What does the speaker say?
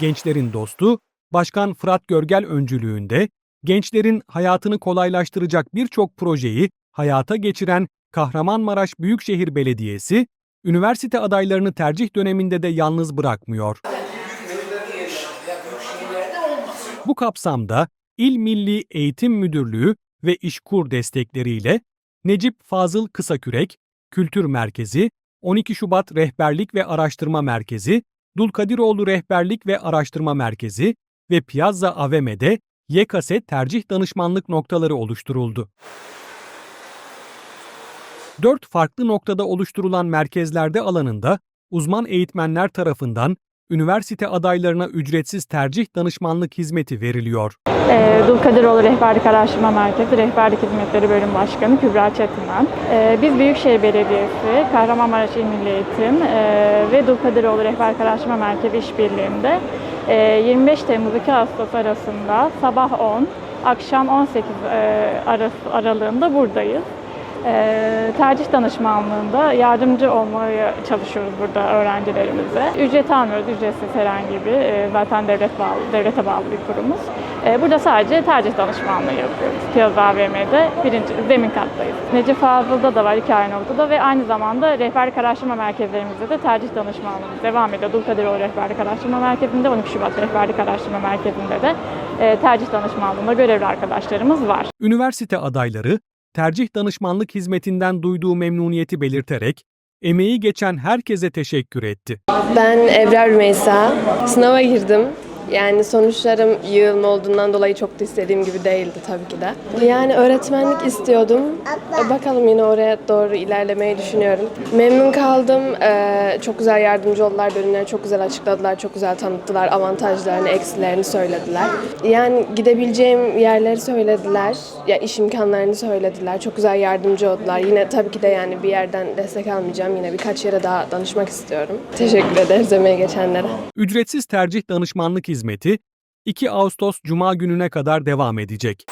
Gençlerin dostu, Başkan Fırat Görgel öncülüğünde gençlerin hayatını kolaylaştıracak birçok projeyi hayata geçiren Kahramanmaraş Büyükşehir Belediyesi, üniversite adaylarını tercih döneminde de yalnız bırakmıyor. Bu kapsamda İl Milli Eğitim Müdürlüğü ve İşkur destekleriyle Necip Fazıl Kısakürek, Kültür Merkezi, 12 Şubat Rehberlik ve Araştırma Merkezi, Dulkadiroğlu Rehberlik ve Araştırma Merkezi ve Piazza AVM'de YKS tercih danışmanlık noktaları oluşturuldu. Dört farklı noktada oluşturulan merkezlerde alanında uzman eğitmenler tarafından üniversite adaylarına ücretsiz tercih danışmanlık hizmeti veriliyor. Ee, Dulkadiroğlu Rehberlik Araştırma Merkezi Rehberlik Hizmetleri Bölüm Başkanı Kübra Çetimen. Ee, biz Büyükşehir Belediyesi, Kahramanmaraş İl Milli Eğitim e, ve Dulkadiroğlu Rehberlik Araştırma Merkezi işbirliğinde e, 25 Temmuz 2 Ağustos arasında sabah 10, akşam 18 e, arası aralığında buradayız. Ee, tercih danışmanlığında yardımcı olmaya çalışıyoruz burada öğrencilerimize. Ücret almıyoruz, ücretsiz herhangi bir, e, zaten devlet bağlı, devlete bağlı bir kurumuz. E, burada sadece tercih danışmanlığı yapıyoruz. Piazza AVM'de birinci, zemin kattayız. Necip Fazıl'da da var, iki aynı noktada ve aynı zamanda rehberlik araştırma merkezlerimizde de tercih danışmanlığımız devam ediyor. Dulkadiroğlu Rehberlik Araştırma Merkezi'nde, 12 Şubat Rehberlik Araştırma Merkezi'nde de e, tercih danışmanlığında görevli arkadaşlarımız var. Üniversite adayları tercih danışmanlık hizmetinden duyduğu memnuniyeti belirterek emeği geçen herkese teşekkür etti. Ben Ebrar Rümeysa. Sınava girdim. Yani sonuçlarım yığılma olduğundan dolayı çok da istediğim gibi değildi tabii ki de. Yani öğretmenlik istiyordum. E, Bakalım yine oraya doğru ilerlemeyi düşünüyorum. Memnun kaldım. Ee, çok güzel yardımcı oldular. Bölümleri çok güzel açıkladılar. Çok güzel tanıttılar. Avantajlarını, eksilerini söylediler. Yani gidebileceğim yerleri söylediler. Ya iş imkanlarını söylediler. Çok güzel yardımcı oldular. Yine tabii ki de yani bir yerden destek almayacağım. Yine birkaç yere daha danışmak istiyorum. Teşekkür ederiz emeği geçenlere. Ücretsiz tercih danışmanlık hizmeti 2 Ağustos Cuma gününe kadar devam edecek.